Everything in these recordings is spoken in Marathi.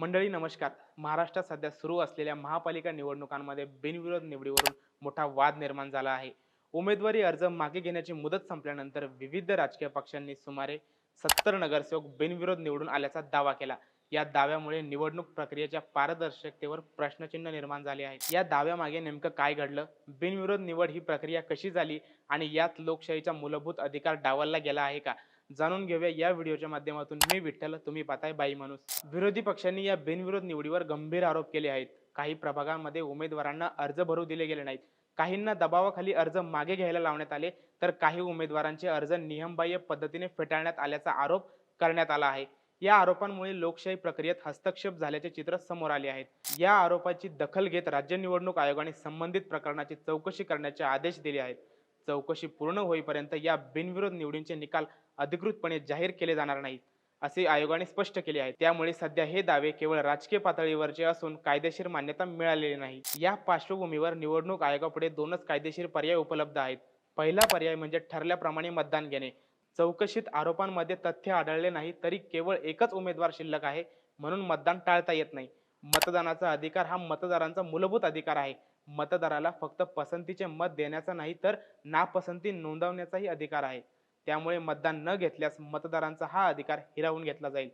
मंडळी नमस्कार. महाराष्ट्रात सध्या सुरू असलेल्या महापालिका निवडणुकांमध्ये बिनविरोध निवडीवरून मोठा वाद निर्माण झाला आहे. उमेदवारी अर्ज मागे घेण्याची मुदत संपल्यानंतर विविध राजकीय पक्षांनी सुमारे सत्तर नगरसेवक बिनविरोध निवडून आल्याचा दावा केला. या दाव्यामुळे निवडणूक प्रक्रियेच्या पारदर्शकतेवर प्रश्नचिन्ह निर्माण झाले आहे. या दाव्यामागे नेमकं काय घडलं? बिनविरोध निवड ही प्रक्रिया कशी झाली? आणि यात लोकशाहीचा मूलभूत अधिकार डावलला गेला आहे का? जाणून घेऊया या व्हिडिओच्या माध्यमातून. मी विठ्ठल तुम्ही पाहताय बाई माणूस. विरोधी पक्षांनी या बिनविरोध निवडीवर गंभीर आरोप केले आहेत. काही प्रभागांमध्ये उमेदवारांना अर्ज भरू दिले गेले नाहीत. काहींना दबावाखाली अर्ज मागे घ्यायला लावण्यात आले तर काही उमेदवारांचे अर्ज नियमबाह्य पद्धतीने फेटाळण्यात आल्याचा आरोप करण्यात आला आहे. या आरोपांमुळे लोकशाही प्रक्रियेत हस्तक्षेप झाल्याचे चित्र समोर आले आहेत. या आरोपाची दखल घेत राज्य निवडणूक आयोगाने संबंधित प्रकरणाची चौकशी करण्याचे आदेश दिले आहेत. चौकशी पूर्ण होईपर्यंत या बिनविरोध निवडींचे निकाल अधिकृतपणे जाहीर केले जाणार नाहीत असे आयोगाने स्पष्ट केले आहे. त्यामुळे सध्या हे दावे केवळ राजकीय पातळीवरचे असून कायदेशीर मान्यता मिळालेली नाही. या पार्श्वभूमीवर निवडणूक आयोगापुढे दोनच कायदेशीर पर्याय उपलब्ध आहेत. पहिला पर्याय म्हणजे ठरल्याप्रमाणे मतदान घेणे. चौकशीत आरोपांमध्ये तथ्य आढळले नाही तरी केवळ एकच उमेदवार शिल्लक आहे म्हणून मतदान टाळता येत नाही. मतदानाचा अधिकार हा मतदारांचा मूलभूत अधिकार आहे. मतदाराला फक्त पसंतीचे मत देण्याचा नाही तर नापसंती नोंदवण्याचाही अधिकार आहे. त्यामुळे मतदान न घेतल्यास मतदारांचा हा अधिकार हिरावून घेतला जाईल.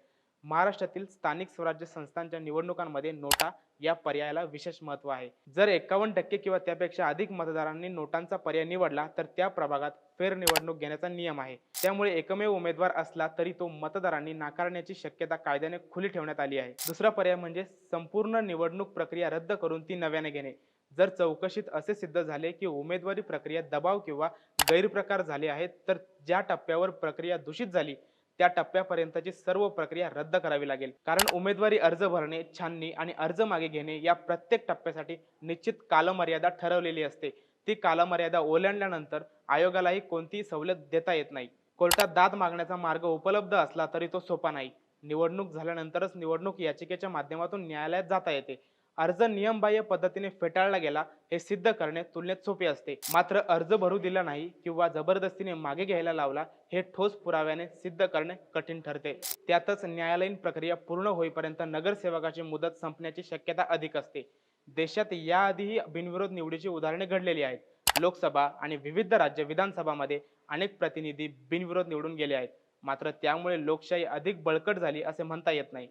महाराष्ट्रातील स्थानिक स्वराज्य संस्थांच्या निवडणुकांमध्ये नोटा या पर्यायाला विशेष महत्त्व आहे. जर एकावन्न टक्के किंवा त्यापेक्षा अधिक मतदारांनी नोटांचा पर्याय निवडला तर त्या प्रभागात फेरनिवडणूक घेण्याचा नियम आहे. त्यामुळे एकमेव उमेदवार असला तरी तो मतदारांनी नाकारण्याची शक्यता कायद्याने खुली ठेवण्यात आली आहे. दुसरा पर्याय म्हणजे संपूर्ण निवडणूक प्रक्रिया रद्द करून ती नव्याने घेणे. जर चौकशीत असे सिद्ध झाले की उमेदवारी प्रक्रिया दबाव किंवा गैरप्रकार झाले आहेत तर ज्या टप्प्यावर प्रक्रिया दूषित झाली त्या टप्प्यापर्यंतची सर्व प्रक्रिया रद्द करावी लागेल. कारण उमेदवारी अर्ज भरणे छाननी आणि अर्ज मागे घेणे या प्रत्येक टप्प्यासाठी निश्चित कालमर्यादा ठरवलेली असते. ती कालमर्यादा ओलांडल्यानंतर आयोगालाही कोणतीही सवलत देता येत नाही. कोर्टात दाद मागण्याचा मार्ग उपलब्ध असला तरी तो सोपा नाही. निवडणूक झाल्यानंतरच निवडणूक याचिकेच्या माध्यमातून न्यायालयात जाता येते. अर्ज नियमबाह्य पद्धतीने फेटाळला गेला हे सिद्ध करणे तुलनेत सोपे असते. मात्र अर्ज भरू दिला नाही किंवा जबरदस्तीने मागे घ्यायला लावला हे ठोस पुराव्याने सिद्ध करणे कठीण ठरते. त्यातच न्यायालयीन प्रक्रिया पूर्ण होईपर्यंत नगरसेवकाची मुदत संपण्याची शक्यता अधिक असते. देशात याआधीही बिनविरोध निवडीची उदाहरणे घडलेली आहेत. लोकसभा आणि विविध राज्य विधानसभामध्ये अनेक प्रतिनिधी बिनविरोध निवडून गेले आहेत. मात्र त्यामुळे लोकशाही अधिक बळकट झाली असे म्हणता येत नाही.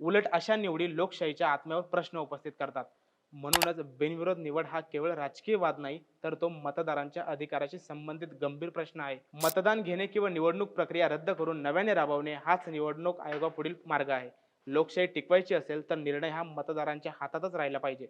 उलट अशा निवडी लोकशाहीच्या आत्म्यावर प्रश्न उपस्थित करतात. म्हणूनच बिनविरोध निवड हा केवळ राजकीय वाद नाही तर तो मतदारांच्या अधिकाराशी संबंधित गंभीर प्रश्न आहे. मतदान घेणे किंवा निवडणूक प्रक्रिया रद्द करून नव्याने राबवणे हाच निवडणूक आयोगापुढील मार्ग आहे. लोकशाही टिकवायची असेल तर निर्णय हा मतदारांच्या हातातच राहिला पाहिजे.